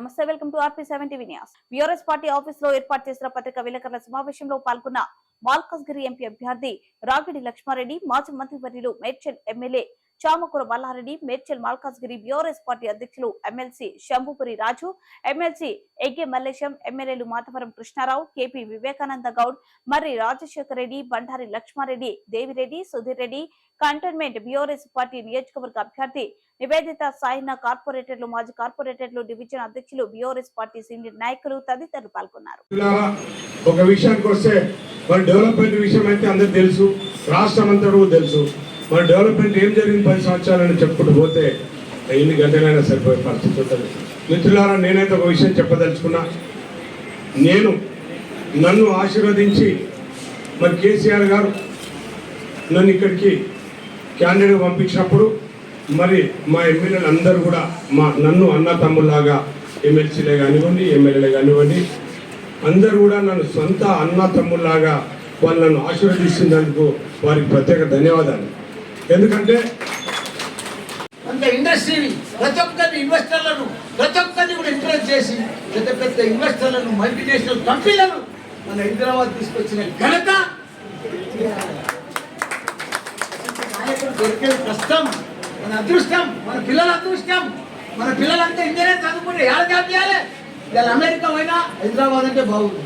నమస్తే welcome to RP seventy TV news. Party ఆఫీస్లో ఏర్పాటు చేసిన పత్రికా విలేకరుల సమావేశంలో పాల్గొన్న మాల్కస్గిరి ఎంపీ అభ్యర్థి రాగిడి లక్ష్మారెడ్డి మాజీ మంత్రివర్యులు Medchal MLA Chamakura Malla Reddy Medchal Malkajgiri BRS party అధ్యక్షులు ఎమ్మెల్సీ శంభుపురి రాజు ఎమ్మెల్సీ ఎగ్గే మల్లేశం ఎమ్మెల్యేలు Madhavaram Krishna Rao KP Vivekananda Goud Marri Rajasekhar Reddy Bandari Laxma Reddy Devireddy Sudheer Reddy cantonment BRS party నియోజకవర్గ అభ్యర్థి నివేదిత సాయిన కార్పొరేటర్లు మాజీ కార్పొరేటర్లు డివిజన్ అధ్యక్షులు బీఆర్ఎస్ పార్టీ సీనియర్ నాయకులు తదితరులు పాల్గొన్నారు. ఒక విషయానికి వస్తే మరి డెవలప్మెంట్ విషయం అయితే అందరికి తెలుసు రాష్ట్రం అంతా కూడా తెలుసు. మరి డెవలప్మెంట్ ఏం జరిగింది పది సంవత్సరాలని చెప్పుకుంటూ పోతే ఎన్ని గంటలైనా సరిపోయే పరిస్థితి ఉంటుంది. మిత్రులారా నేనైతే ఒక విషయం చెప్పదలుచుకున్నా. నేను నన్ను ఆశీర్వదించి మరి కేసీఆర్ గారు నన్ను ఇక్కడికి క్యాండిడేట్ పంపించినప్పుడు మరి మా ఎమ్మెల్యేలు అందరూ కూడా మా నన్ను అన్న తమ్ముళ్ళలాగా ఎమ్మెల్సీలే కానివ్వండి ఎమ్మెల్యేలే కానివ్వండి అందరూ కూడా నన్ను సొంత అన్న తమ్ముల్లాగా వాళ్ళు నన్ను ఆశీర్వదిస్తున్నందుకు వారికి ప్రత్యేక ధన్యవాదాలు. ఎందుకంటే అంత ఇండస్ట్రీని ప్రతి ఒక్కరిని ఇన్వెస్టర్లను ప్రతి ఒక్కరిని కూడా ఇంప్రెస్ చేసి పెద్ద పెద్ద ఇన్వెస్టర్లను మల్టీనేషనల్ కంపెనీలను మన హైదరాబాద్ తీసుకొచ్చిన ఘనత దొరికే కష్టం మన అదృష్టం మన పిల్లల అదృష్టం. మన పిల్లలంతా ఇంజనీర్ చదువుకుంటే ఎలా జాబ్ చేయాలి ఇవాళ అమెరికా పోయినా హైదరాబాద్ అంటే బాగుంది